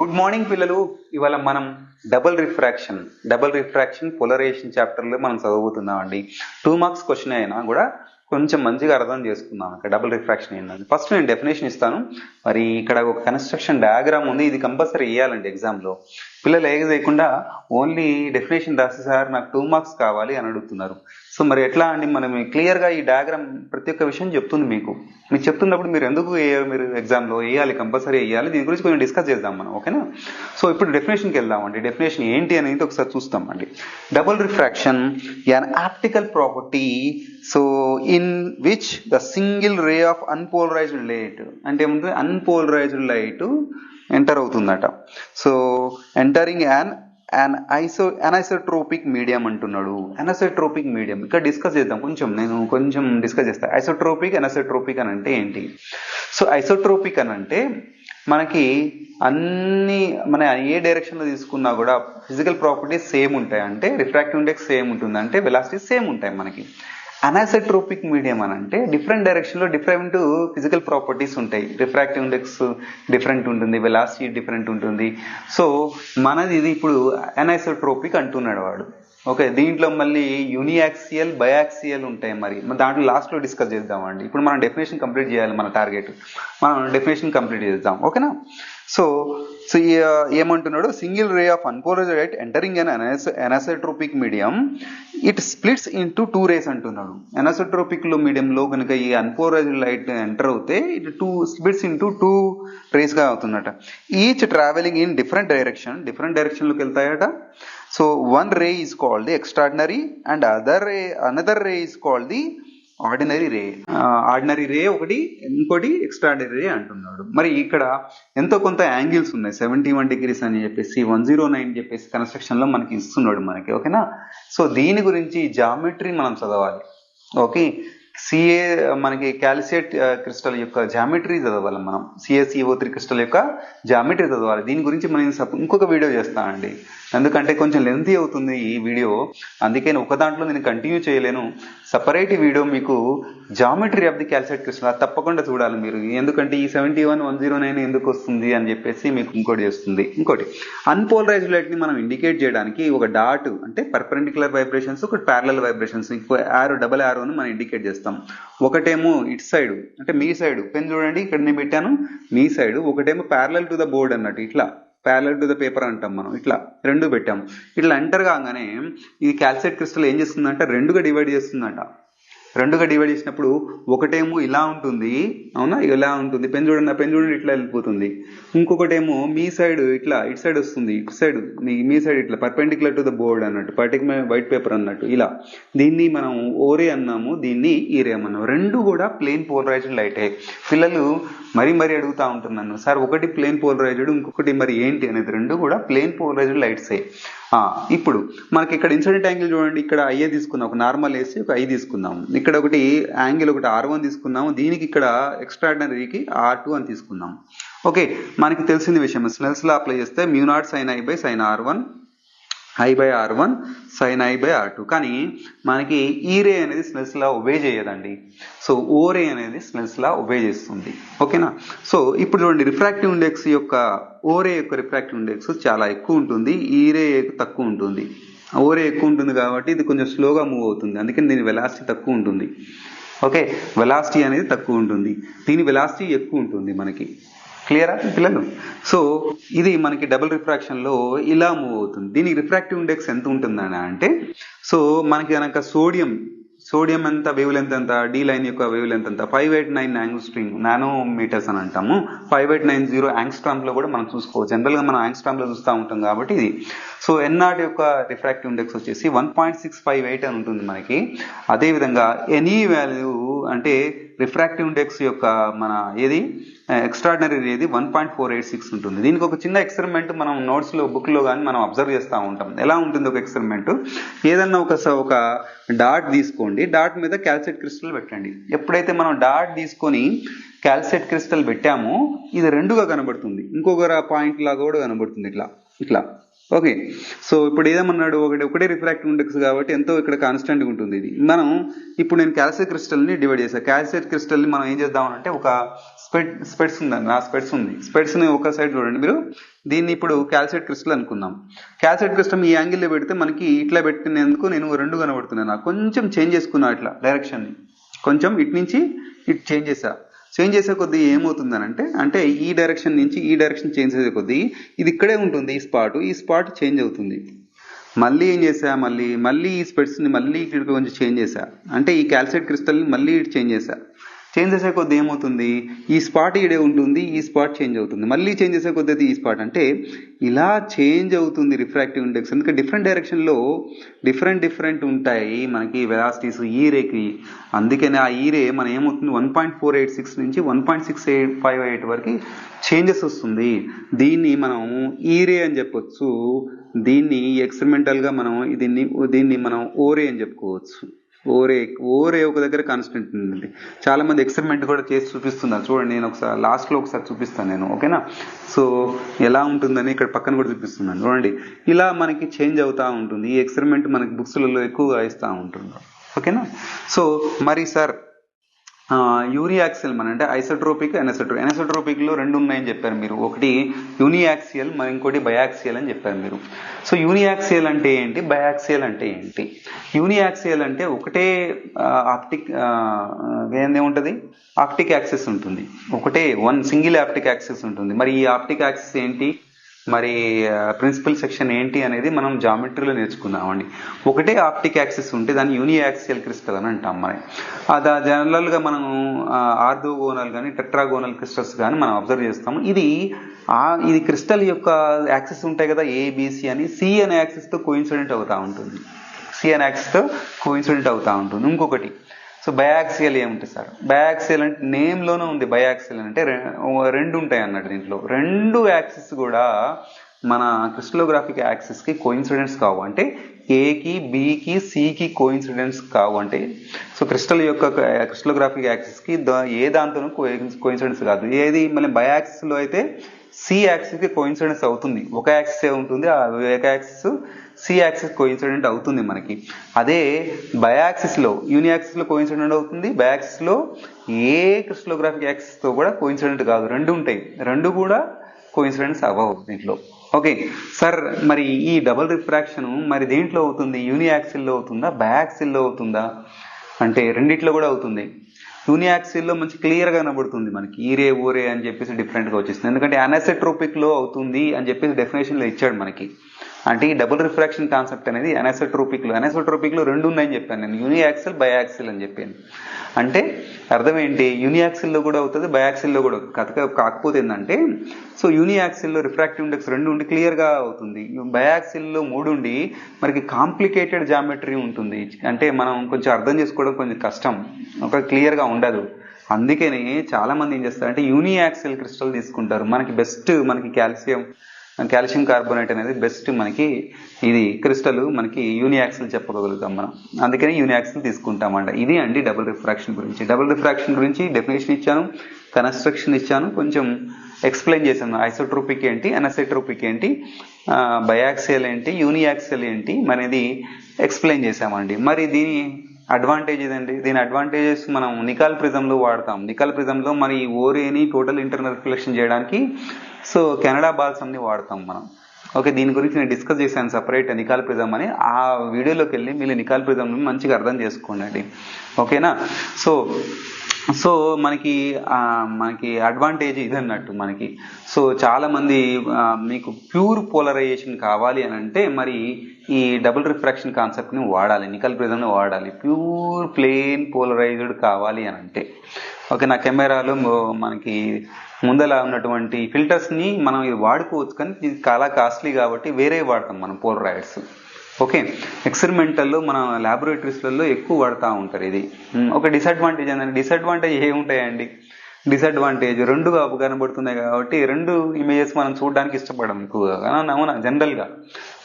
Good morning పిల్లలు. ఇవాళ మనం double refraction double refraction polarisation చాప్టర్లో మనం చదవబోతున్నాం అండి టూ మార్క్స్ క్వశ్చన్ అయినా కూడా కొంచెం మంచిగా అర్థం చేసుకుందాం. ఇక్కడ డబుల్ రిఫ్రాక్షన్ ఏంటంటే ఫస్ట్ నేను డెఫినేషన్ ఇస్తాను. మరి ఇక్కడ ఒక కన్స్ట్రక్షన్ డయాగ్రామ్ ఉంది. ఇది కంపల్సరీ వేయాలండి ఎగ్జామ్లో పిల్లలు ఏం చేయకుండా ఓన్లీ డెఫినేషన్ రాసి సార్ నాకు టూ మార్క్స్ కావాలి అని అడుగుతున్నారు. సో మరి ఎట్లా అండి? మనం క్లియర్గా ఈ డయాగ్రామ్ ప్రతి ఒక్క విషయం చెప్తుంది మీకు. మీరు చెప్తున్నప్పుడు మీరు ఎందుకు వేయాలి మీరు ఎగ్జామ్లో వేయాలి కంపల్సరీ వేయాలి? దీని గురించి కొంచెం డిస్కస్ చేద్దాం మనం ఓకేనా సో ఇప్పుడు డెఫినేషన్కి వెళ్దామండి డెఫినేషన్ ఏంటి అనేది ఒకసారి చూస్తామండి double refraction an optical property so in which the single ray of unpolarized light అంటే ఏముంటుంది? Unpolarised light enter అవుతుందట. So entering an an iso anisotropic medium అంటున్నాడు. అనైసోట్రోపిక్ మీడియం ఇక్కడ డిస్కస్ చేద్దాం. కొంచెం నేను కొంచెం డిస్కస్ చేస్తాను ఐసోట్రోపిక్ అనైసోట్రోపిక్ అని అంటే ఏంటి? సో ఐసోట్రోపిక్ అని అంటే మనకి అన్ని మన ఏ డైరెక్షన్లో తీసుకున్నా కూడా ఫిజికల్ ప్రాపర్టీస్ సేమ్ ఉంటాయి. అంటే రిఫ్రాక్టివ్ ఇండెక్స్ సేమ్ ఉంటుంది. అంటే వెలాసిటీ సేమ్ ఉంటాయి మనకి. అనాసెట్రోపిక్ మీడియం అని అంటే డిఫరెంట్ డైరెక్షన్లో డిఫరెంట్ ఫిజికల్ ప్రాపర్టీస్ ఉంటాయి. రిఫ్రాక్టివ్ ఇండెక్స్ డిఫరెంట్ ఉంటుంది వెలాసిటీ డిఫరెంట్ ఉంటుంది. సో మనది ఇది ఇప్పుడు అనాసెట్రోపిక్ అంటున్నాడు వాడు. ఓకే దీంట్లో మళ్ళీ యూనియాక్సియల్ బయాక్సియల్ ఉంటాయి మరి. మరి దాంట్లో లాస్ట్లో డిస్కస్ చేద్దామండి. ఇప్పుడు మనం డెఫినేషన్ కంప్లీట్ చేయాలి మన టార్గెట్ మనం డెఫినేషన్ కంప్లీట్ చేద్దాం. ఓకేనా? సో సో ఏమంటున్నాడు? Single ray of unpolarised light entering an anisotropic medium it splits into two rays అంటున్నాడు. ఎనసోట్రోపిక్ మీడియంలో కనుక ఈ అన్పోలరైజ్డ్ లైట్ ఎంటర్ అవుతే it two splits into two రేస్గా అవుతుందట. Each travelling in different direction different డైరెక్షన్లోకి వెళ్తాయట. So one ray is called the extraordinary and other ray another ray is called the ordinary ray ordinary ray ఒకటి ఇంకోటి extraordinary రే అంటున్నాడు. మరి ఇక్కడ ఎంతో కొంత angles ఉన్నాయి. Seventy one degrees అని చెప్పేసి వన్ జీరో నైన్ చెప్పేసి కన్స్ట్రక్షన్లో మనకి ఇస్తున్నాడు మనకి ఓకేనా సో దీని గురించి జామెట్రీ మనం చదవాలి. ఓకే సిఏ మనకి క్యాల్సియేట్ క్రిస్టల్ యొక్క జామెట్రీ చదవాలి మనం. C A C O three crystal యొక్క జామెట్రీ చదవాలి. దీని గురించి మనం ఇంకొక వీడియో చేస్తామండి ఎందుకంటే కొంచెం లెంతీ అవుతుంది ఈ వీడియో అందుకే ఒక దాంట్లో నేను కంటిన్యూ చేయలేను. సపరేట్ వీడియో మీకు geometry of the calcite crystal తప్పకుండా చూడాలి మీరు. ఎందుకంటే ఈ seventy one one zero nine ఎందుకు వస్తుంది అని చెప్పేసి మీకు ఇంకోటి చేస్తుంది ఇంకోటి అన్పోలరైజ్డ్ లైట్ని మనం ఇండికేట్ చేయడానికి ఒక డాట్ అంటే పర్పెండిక్యులర్ వైబ్రేషన్స్ ఒక ప్యారలల్ వైబ్రేషన్స్ ఇంకో యారో డబల్ ఆరోని మనం ఇండికేట్ చేస్తాం. ఒకటేమో ఇటు సైడ్ అంటే మీ సైడ్ పెన్ చూడండి ఇక్కడ నేను పెట్టాను మీ సైడ్ ఒకటేమో ప్యారలల్ టు ద బోర్డ్ అన్నట్టు ఇట్లా. ప్యారల్ టు ద పేపర్ అంటాం మనం. ఇట్లా రెండు పెట్టాము. ఇట్లా ఎంటర్ కాగానే ఈ క్యాల్సైట్ క్రిస్టల్ ఏం చేస్తుందంటే రెండుగా డివైడ్ చేస్తుందంట. రెండుగా డివైడ్ చేసినప్పుడు ఒకటేమో ఇలా ఉంటుంది. అవునా? ఇలా ఉంటుంది. పెన్ చూడండి పెన్ చూడండి ఇట్లా వెళ్ళిపోతుంది. ఇంకొకటేమో మీ సైడ్ ఇట్లా ఇటు సైడ్ వస్తుంది ఇటు సైడ్ మీ సైడ్ ఇట్లా పర్పెండిక్యులర్ టు ద బోర్డ్ అన్నట్టు పర్టికులర్ వైట్ పేపర్ అన్నట్టు ఇలా. దీన్ని మనం ఓరే అన్నాము దీన్ని ఈరే అన్నాము. రెండు కూడా ప్లేన్ పోలరైజ్డ్ లైటే పిల్లలు మరీ మరీ అడుగుతా ఉంటున్నాను. సార్ ఒకటి ప్లేన్ పోలరైజ్డ్ ఇంకొకటి మరి ఏంటి అనేది రెండు కూడా ప్లేన్ పోలరైజ్డ్ లైట్సే ఇప్పుడు మనకి ఇక్కడ ఇన్సిడెంట్ యాంగిల్ చూడండి ఇక్కడ ఐఏ తీసుకుందాం ఒక నార్మల్ వేసి ఒక ఐ తీసుకుందాం. ఇక్కడ ఒకటి యాంగిల్ ఒకటి ఆర్ వన్ తీసుకుందాము. దీనికి ఇక్కడ ఎక్స్ట్రాడినరీకి ఆర్ టూ అని తీసుకుందాం. ఓకే మనకి తెలిసిన విషయం. స్నెల్స్లో అప్లై చేస్తే mu naught sine i by sine r one i by r one sine i by r two. కానీ మనకి ఈ రే అనేది స్నెల్స్ లా ఒబే చేయదండి. సో ఓ రే అనేది స్నెల్స్ లా ఒబే చేస్తుంది. ఓకేనా? సో ఇప్పుడు చూడండి రిఫ్రాక్టివ్ ఇండెక్స్ యొక్క ఓ రే యొక్క రిఫ్రాక్టివ్ ఇండెక్స్ చాలా ఎక్కువ ఉంటుంది ఈ రే తక్కువ ఉంటుంది. ఓ రే ఎక్కువ ఉంటుంది కాబట్టి ఇది కొంచెం స్లోగా మూవ్ అవుతుంది. అందుకని దీని వెలాసిటీ తక్కువ ఉంటుంది. ఓకే? వెలాసిటీ అనేది తక్కువ ఉంటుంది. దీని వెలాసిటీ ఎక్కువ ఉంటుంది మనకి. క్లియరా పిల్లలు? సో ఇది మనకి డబుల్ రిఫ్రాక్షన్లో ఇలా మూవ్ అవుతుంది. దీనికి రిఫ్రాక్టివ్ ఇండెక్స్ ఎంత ఉంటుందని అంటే సో మనకి కనుక సోడియం సోడియం ఎంత వేవ్ లెంత్ ఎంత డి లైన్ యొక్క వేవ్ లెంత్ ఎంత five eight nine angstrom nano metres అని అంటాము. ఫైవ్ ఎయిట్ నైన్ జీరో యాంగ్స్ట్రామ్లో కూడా మనం చూసుకోవచ్చు. జనరల్గా మనం యాంగ్స్ట్రామ్లో చూస్తూ ఉంటాం కాబట్టి ఇది. సో ఎన్ఆర్డ్ యొక్క రిఫ్రాక్టివ్ ఇండెక్స్ వచ్చేసి one point six five eight అని ఉంటుంది మనకి. అదేవిధంగా ఎనీ వాల్యూ అంటే రిఫ్రాక్టివ్ ఇండెక్స్ యొక్క మన ఏది? ఎక్స్ట్రాడినరీ ఏది one point four eight six ఉంటుంది. దీనికి ఒక చిన్న ఎక్స్పెరిమెంట్ మనం నోట్స్లో బుక్లో కానీ మనం అబ్జర్వ్ చేస్తూ ఉంటాం. ఎలా ఉంటుంది ఒక ఎక్స్పెరిమెంట్ ఏదన్నా ఒక ఒక డాట్ తీసుకోండి. డాట్ మీద క్యాల్సైట్ క్రిస్టల్ పెట్టండి. ఎప్పుడైతే మనం డాట్ తీసుకొని క్యాల్సైట్ క్రిస్టల్ పెట్టామో ఇది రెండుగా కనబడుతుంది. ఇంకొక పాయింట్ లాగా కూడా కనబడుతుంది. ఇట్లా ఇట్లా. ఓకే సో ఇప్పుడు ఏదేమన్నాడు? ఒకటి ఒకటే రిఫ్రాక్టివ్ ఇండెక్స్ కాబట్టి ఎంతో ఇక్కడ కాన్స్టెంట్గా ఉంటుంది ఇది. మనం ఇప్పుడు నేను క్యాల్సియట్ క్రిస్టల్ని డివైడ్ చేశాను క్యాల్సైట్ క్రిస్టల్ని మనం ఏం చేద్దామంటే ఒక స్పెడ్ స్పెడ్స్ ఉందండి. నా స్పెడ్స్ ఉంది. స్పెడ్స్ని ఒక సైడ్ చూడండి మీరు. దీన్ని ఇప్పుడు క్యాల్సైట్ క్రిస్టల్ అనుకుందాం. క్యాల్సైట్ క్రిస్టల్ ఈ యాంగిల్లో పెడితే మనకి ఇట్లా పెట్టినందుకు నేను రెండు కనబడుతున్నాను కొంచెం చేంజ్ చేసుకున్నా ఇట్లా డైరెక్షన్ని కొంచెం ఇటు నుంచి ఇటు చేంజ్ చేసా చేంజ్ చేసే కొద్దీ ఏమవుతుందనంటే అంటే ఈ డైరెక్షన్ నుంచి ఈ డైరెక్షన్ చేంజ్ చేసే కొద్దీ ఇది ఇక్కడే ఉంటుంది ఈ స్పాట్ ఈ స్పాట్ చేంజ్ అవుతుంది. మళ్ళీ ఏం చేసా మళ్ళీ మళ్ళీ ఈ స్పెట్స్ని మళ్ళీ ఇక్కడికి కొంచెం చేంజ్ చేశా. అంటే ఈ క్యాల్సైట్ క్రిస్టల్ని మళ్ళీ చేంజ్ చేసా చేంజ్ చేసే కొద్ది ఏమవుతుంది? ఈ స్పాట్ ఇడే ఉంటుంది ఈ స్పాట్ చేంజ్ అవుతుంది. మళ్ళీ చేంజ్ చేసే కొద్ది ఈ స్పాట్ అంటే ఇలా చేంజ్ అవుతుంది రిఫ్రాక్టివ్ ఇండెక్స్ ఎందుకంటే డిఫరెంట్ డైరెక్షన్లో డిఫరెంట్ డిఫరెంట్ ఉంటాయి మనకి వెలాసిటీస్ ఈ రేకి. అందుకనే ఆ ఈ రే మనం ఏమవుతుంది? One point four eight six నుంచి one point six eight five eight వరకు చేంజెస్ వస్తుంది. దీన్ని మనం ఈ రే అని చెప్పొచ్చు. దీన్ని ఎక్స్పెరిమెంటల్గా మనం దీన్ని దీన్ని మనం ఓరే అని చెప్పుకోవచ్చు. ఓరే ఓరే ఒక దగ్గర కాన్స్టెంట్ ఉంటుంది చాలా మంది ఎక్స్పెరిమెంట్ కూడా చేసి చూపిస్తున్నారు. చూడండి నేను ఒకసారి లాస్ట్లో ఒకసారి చూపిస్తాను నేను ఓకేనా? సో ఎలా ఉంటుందని ఇక్కడ పక్కన కూడా చూపిస్తున్నాను. చూడండి ఇలా మనకి చేంజ్ అవుతూ ఉంటుంది. ఈ ఎక్స్పెరిమెంట్ మనకి బుక్స్లలో ఎక్కువగా ఇస్తూ ఉంటుంది. ఓకేనా? సో మరి సార్ యూరియాక్సిల్ మన అంటే ఐసోట్రోపిక్ ఎనసోట్రోపిక్. ఎనసోట్రోపిక్లో రెండు ఉన్నాయని చెప్పారు మీరు. ఒకటి యూనియాక్సియల్ మరి ఇంకోటి బయాక్సియల్ అని చెప్పారు మీరు. సో యూనియాక్సియల్ అంటే ఏంటి? బయాక్సియల్ అంటే ఏంటి? యూనియాక్సియల్ అంటే ఒకటే ఆప్టిక్ ఉంటుంది? ఆప్టిక్ యాక్సెస్ ఉంటుంది. ఒకటే వన్ సింగిల్ ఆప్టిక్ యాక్సెస్ ఉంటుంది. మరి ఈ ఆప్టిక్ యాక్సెస్ ఏంటి? మరి ప్రిన్సిపల్ సెక్షన్ ఏంటి అనేది మనం జామెట్రీలో నేర్చుకున్నామండి ఒకటే ఆప్టిక్ యాక్సిస్ ఉంటే దాన్ని యూనియాక్సియల్ క్రిస్టల్ అని అంటాం మనం అది జనరల్గా మనం ఆర్థోగోనల్ కానీ టెట్రాగోనల్ క్రిస్టల్స్ కానీ మనం అబ్జర్వ్ చేస్తాము. ఇది ఇది క్రిస్టల్ యొక్క యాక్సిస్ ఉంటాయి కదా ఏబిసి అని సి అనే యాక్సిస్తో కోయిన్సిడెంట్ అవుతూ ఉంటుంది. సి అనే యాక్సిస్తో కోయిన్సిడెంట్ అవుతూ ఉంటుంది. ఇంకొకటి సో బయాక్సియల్ ఏముంటుంది సార్? బయాక్సియల్ అంటే నేమ్లోనే ఉంది బయాక్సియల్ అంటే రెండు ఉంటాయి అన్నట్టు దీంట్లో. రెండు యాక్సిస్ కూడా మన క్రిస్టలోగ్రాఫిక్ యాక్సిస్కి కోయిన్సిడెన్స్ కావు. అంటే ఏకి బికి సికి కోయిన్సిడెన్స్ కావు. అంటే సో క్రిస్టల్ యొక్క క్రిస్టలోగ్రాఫిక్ యాక్సిస్కి కి ఏ దాంతోనూ కోయిన్సిడెన్స్ కాదు. ఏది మళ్ళీ బయాక్సిస్లో అయితే సి యాక్సిస్కి కోయిన్సిడెన్స్ అవుతుంది. ఒక యాక్సిస్ ఏ ఉంటుంది ఆ ఒక యాక్సిస్ సి యాక్సిస్ కోయిన్సిడెంట్ అవుతుంది మనకి. అదే బయాక్సిస్లో యూనియాక్సిస్లో కోయిన్సిడెంట్ అవుతుంది. బయాక్సిస్లో ఏ క్రిస్టలోగ్రాఫిక్ యాక్సిస్తో కూడా కోయిన్సిడెంట్ కాదు. రెండు ఉంటాయి. రెండు కూడా కోయిన్సిడెన్స్ అవ్వవు దీంట్లో. ఓకే సార్ మరి ఈ డబుల్ రిఫ్రాక్షన్ మరి దేంట్లో అవుతుంది? యూనియాక్సిల్లో అవుతుందా? బయాక్సిల్లో అవుతుందా? అంటే రెండిట్లో కూడా అవుతుంది. యూనియాక్సిల్లో మంచి క్లియర్గా కనబడుతుంది మనకి. ఈరే ఊరే అని చెప్పేసి డిఫరెంట్గా వచ్చేస్తుంది. ఎందుకంటే అనసెట్రోపిక్లో అవుతుంది అని చెప్పేసి డెఫినేషన్లో ఇచ్చాడు మనకి. అంటే ఈ డబుల్ రిఫ్రాక్షన్ కాన్సెప్ట్ అనేది అనసోట్రోపిక్లో రెండు ఉన్నాయని చెప్పాను నేను. యూనియాక్సిల్ బయాక్సిల్ అని చెప్పాను. అంటే అర్థం ఏంటి? యూనియాక్సిల్లో కూడా అవుతుంది బయాక్సిల్లో కూడా కథ కాకపోతే ఏంటంటే సో యూనియాక్సిల్లో రిఫ్రాక్టివ్ ఇండెక్స్ రెండు ఉండి క్లియర్గా అవుతుంది. బయాక్సిల్లో మూడు ఉండి మనకి కాంప్లికేటెడ్ జామెట్రీ ఉంటుంది. అంటే మనం కొంచెం అర్థం చేసుకోవడం కొంచెం కష్టం. ఒక క్లియర్గా ఉండదు. అందుకని చాలామంది ఏం చేస్తారంటే యూనియాక్సిల్ క్రిస్టల్ తీసుకుంటారు. మనకి బెస్ట్ మనకి కాల్షియం కాల్షియం కార్బోనేట్ అనేది బెస్ట్ మనకి ఇది క్రిస్టల్ మనకి యూనియాక్సిల్ చెప్పగలుగుతాం మనం. అందుకని యూనియాక్సిల్ తీసుకుంటామంట. ఇది అండి డబుల్ రిఫ్రాక్షన్ గురించి. డబుల్ రిఫ్రాక్షన్ గురించి డెఫినేషన్ ఇచ్చాను కన్స్ట్రక్షన్ ఇచ్చాను కొంచెం ఎక్స్ప్లెయిన్ చేశాను. ఐసోట్రోపిక్ ఏంటి అనసైట్రోపిక్ ఏంటి బయాక్సియల్ ఏంటి యూనియాక్సియల్ ఏంటి అనేది ఎక్స్ప్లెయిన్ చేశామండి. మరి దీని అడ్వాంటేజ్ ఇదండి దీని అడ్వాంటేజెస్ మనం నికాల్ ప్రిజంలో వాడతాం. నికాల్ ప్రిజంలో మరి ఓరేని టోటల్ ఇంటర్నల్ రిఫ్లెక్షన్ చేయడానికి సో కెనడా బాల్సమ్ని వాడతాం మనం. ఓకే దీని గురించి నేను డిస్కస్ చేశాను సపరేట్ నికాల్ ప్రిజం అని. ఆ వీడియోలోకి వెళ్ళి మీరు నికాల్ ప్రిజం మంచిగా అర్థం చేసుకోండి. ఓకేనా? సో సో మనకి మనకి అడ్వాంటేజ్ ఇది అన్నట్టు మనకి. సో చాలామంది మీకు ప్యూర్ పోలరైజేషన్ కావాలి అని అంటే మరి ఈ డబుల్ రిఫ్రాక్షన్ కాన్సెప్ట్ని వాడాలి నికల్ ప్రిజంని వాడాలి. ప్యూర్ ప్లేన్ పోలరైజ్డ్ కావాలి అని అంటే. ఓకే నా కెమెరాలో మనకి ముందల ఉన్నటువంటి ఫిల్టర్స్ని మనం ఇది వాడుకోవచ్చు కానీ ఇది చాలా కాస్ట్లీ కాబట్టి వేరే వాడతాం మనం పోలరైడ్స్ ఓకే ఎక్స్పెరిమెంటల్లో మన ల్యాబొరేటరీస్లలో ఎక్కువ వాడుతూ ఉంటారు ఇది. ఒక డిసడ్వాంటేజ్ ఏంటంటే డిసడ్వాంటేజ్ ఏముంటాయండి డిసడ్వాంటేజ్ రెండు కనబడుతున్నాయి కాబట్టి రెండు ఇమేజెస్ మనం చూడడానికి ఇష్టపడడం ఎక్కువగా. అవునా? జనరల్గా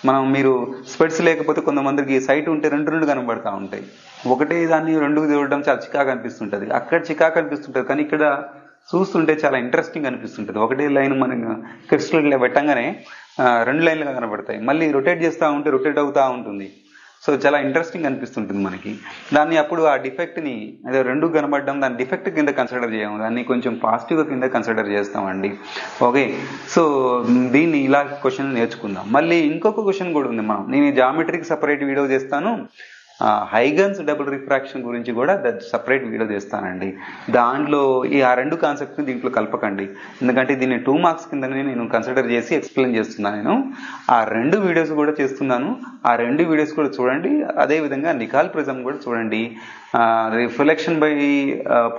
మనం మీరు స్పెట్స్ లేకపోతే కొంతమందికి సైట్ ఉంటే రెండు రెండు కనబడతా ఉంటాయి. ఒకటే దాన్ని రెండు చూడడం చాలా చికాకు అనిపిస్తుంటుంది. అక్కడ చికాకు అనిపిస్తుంటుంది. కానీ ఇక్కడ చూస్తుంటే చాలా ఇంట్రెస్టింగ్ అనిపిస్తుంటుంది. ఒకటే లైన్ మనం క్రిస్టల్ పెట్టంగానే రెండు లైన్లుగా కనబడతాయి. మళ్ళీ రొటేట్ చేస్తూ ఉంటే రొటేట్ అవుతూ ఉంటుంది. సో చాలా ఇంట్రెస్టింగ్ అనిపిస్తుంటుంది మనకి. దాన్ని అప్పుడు ఆ డిఫెక్ట్ని అదే రెండు కనబడడం దాని డిఫెక్ట్ కింద కన్సిడర్ చేయము. దాన్ని కొంచెం పాజిటివ్గా కింద కన్సిడర్ చేస్తామండి. ఓకే సో దీన్ని ఇలా క్వశ్చన్ నేర్చుకుందాం. మళ్ళీ ఇంకొక క్వశ్చన్ కూడా ఉంది మనం నేను జామెట్రీకి సపరేట్ వీడియో చేస్తాను. హైగన్స్ డబుల్ రిఫ్రాక్షన్ గురించి కూడా సపరేట్ వీడియో చేస్తానండి దాంట్లో ఈ ఆ రెండు కాన్సెప్ట్ని దీంట్లో కలపకండి. ఎందుకంటే దీన్ని టూ మార్క్స్ కిందనే నేను కన్సిడర్ చేసి ఎక్స్ప్లెయిన్ చేస్తున్నాను నేను. ఆ రెండు వీడియోస్ కూడా చేస్తున్నాను. ఆ రెండు వీడియోస్ కూడా చూడండి. అదే విధంగా నికాల్ ప్రిజం కూడా చూడండి. రిఫ్లెక్షన్ బై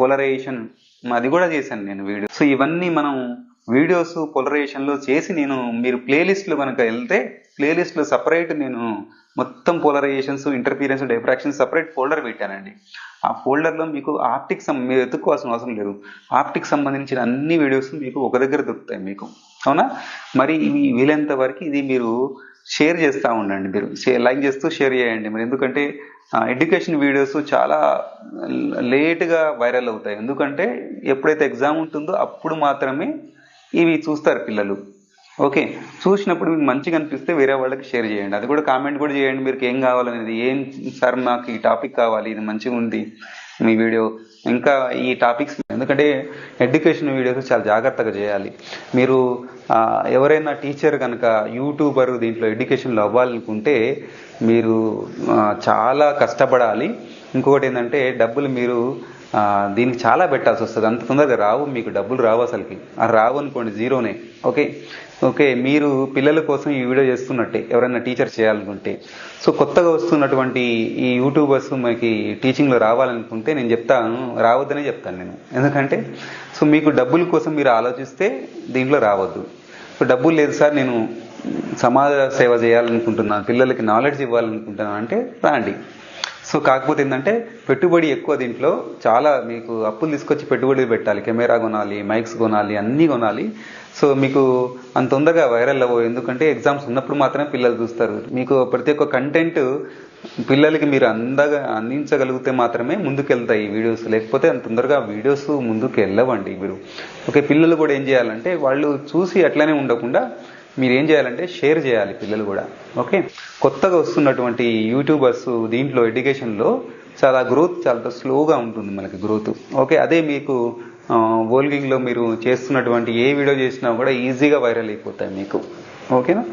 పోలరైజేషన్ అది కూడా చేశాను నేను వీడియో. సో ఇవన్నీ మనం వీడియోస్ పోలరైజేషన్లో చేసి నేను మీరు ప్లేలిస్ట్లో కనుక వెళ్తే ప్లేలిస్ట్లో సపరేట్ నేను మొత్తం polarisations interference diffraction separate folder పెట్టానండి. ఆ ఫోల్డర్లో మీకు ఆప్టిక్ సం మీరు ఎత్తుక్కోవాల్సిన అవసరం లేదు. ఆప్టిక్ సంబంధించిన అన్ని వీడియోస్ మీకు ఒక దగ్గర దొరుకుతాయి మీకు. అవునా? మరి ఇవి వీలైనంత వరకు ఇది మీరు షేర్ చేస్తూ ఉండండి మీరు. లైక్ చేస్తూ షేర్ చేయండి మరి. ఎందుకంటే ఎడ్యుకేషన్ వీడియోస్ చాలా లేట్గా వైరల్ అవుతాయి. ఎందుకంటే ఎప్పుడైతే ఎగ్జామ్ ఉంటుందో అప్పుడు మాత్రమే ఇవి చూస్తారు పిల్లలు. ఓకే. చూసినప్పుడు మీకు మంచిగా అనిపిస్తే వేరే వాళ్ళకి షేర్ చేయండి. అది కూడా కామెంట్ కూడా చేయండి మీకు ఏం కావాలనేది. ఏం సార్ నాకు ఈ టాపిక్ కావాలి ఇది మంచిగా ఉంది మీ వీడియో. ఇంకా ఈ టాపిక్స్ ఎందుకంటే ఎడ్యుకేషన్ వీడియోస్ చాలా జాగ్రత్తగా చేయాలి. మీరు ఎవరైనా టీచర్ కనుక యూట్యూబర్ దీంట్లో ఎడ్యుకేషన్లో అవ్వాలనుకుంటే మీరు చాలా కష్టపడాలి. ఇంకొకటి ఏంటంటే డబ్బులు మీరు దీనికి చాలా పెట్టాల్సి వస్తుంది. అంత తొందరగా రావు మీకు డబ్బులు రావు అసలుకి. రావు అనుకోండి జీరోనే. ఓకే? ఓకే మీరు పిల్లల కోసం ఈ వీడియో చేస్తున్నట్టే ఎవరైనా టీచర్ చేయాలనుకుంటే. సో కొత్తగా వస్తున్నటువంటి ఈ యూట్యూబర్స్ మనకి టీచింగ్లో రావాలనుకుంటే నేను చెప్తాను. రావద్దనే చెప్తాను నేను. ఎందుకంటే సో మీకు డబ్బుల కోసం మీరు ఆలోచిస్తే దీంట్లో రావద్దు. సో డబ్బులు లేదు సార్ నేను సమాజ సేవ చేయాలనుకుంటున్నాను పిల్లలకి నాలెడ్జ్ ఇవ్వాలనుకుంటున్నాను అంటే రాండి. సో కాకపోతే ఏంటంటే పెట్టుబడి ఎక్కువ దీంట్లో. చాలా మీకు అప్పులు తీసుకొచ్చి పెట్టుబడి పెట్టాలి. కెమెరా కొనాలి మైక్స్ కొనాలి అన్నీ కొనాలి. సో మీకు అంత తొందరగా వైరల్ అవ్వవు. ఎందుకంటే ఎగ్జామ్స్ ఉన్నప్పుడు మాత్రమే పిల్లలు చూస్తారు. మీకు ప్రతి ఒక్క కంటెంట్ పిల్లలకి మీరు అందగా అందించగలిగితే మాత్రమే ముందుకెళ్తాయి వీడియోస్. లేకపోతే అంత తొందరగా వీడియోస్ ముందుకు వెళ్ళవండి మీరు. ఓకే పిల్లలు కూడా ఏం చేయాలంటే వాళ్ళు చూసి అట్లనే ఉండకుండా మీరు ఏం చేయాలంటే షేర్ చేయాలి పిల్లలు కూడా. ఓకే? కొత్తగా వస్తున్నటువంటి యూట్యూబర్స్ దీంట్లో ఎడ్యుకేషన్లో చాలా గ్రోత్ చాలా స్లోగా ఉంటుంది మనకి గ్రోత్. ఓకే? అదే మీకు వోల్గింగ్లో మీరు చేస్తున్నటువంటి ఏ వీడియో చేసినా కూడా ఈజీగా వైరల్ అయిపోతాయి మీకు. ఓకేనా?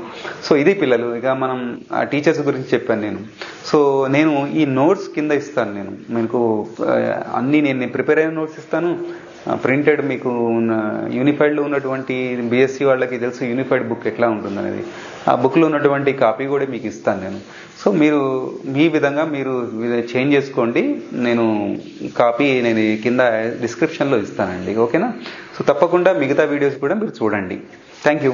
సో ఇది పిల్లలు ఇక మనం ఆ టీచర్స్ గురించి చెప్పాను నేను. సో నేను ఈ నోట్స్ కింద ఇస్తాను నేను. మీకు అన్నీ నేను ప్రిపేర్ అయిన నోట్స్ ఇస్తాను. ప్రింటెడ్ మీకు ఉన్న యూనిఫైడ్లో ఉన్నటువంటి బీఎస్సీ వాళ్ళకి తెలుసు యూనిఫైడ్ బుక్ ఎట్లా ఉంటుంది అనేది ఆ బుక్లో ఉన్నటువంటి కాపీ కూడా మీకు ఇస్తాను నేను. సో మీరు మీ విధంగా మీరు చేంజ్ చేసుకోండి. నేను కాపీ నేను కింద డిస్క్రిప్షన్లో ఇస్తానండి. ఓకేనా? సో తప్పకుండా మిగతా వీడియోస్ కూడా మీరు చూడండి. Thank you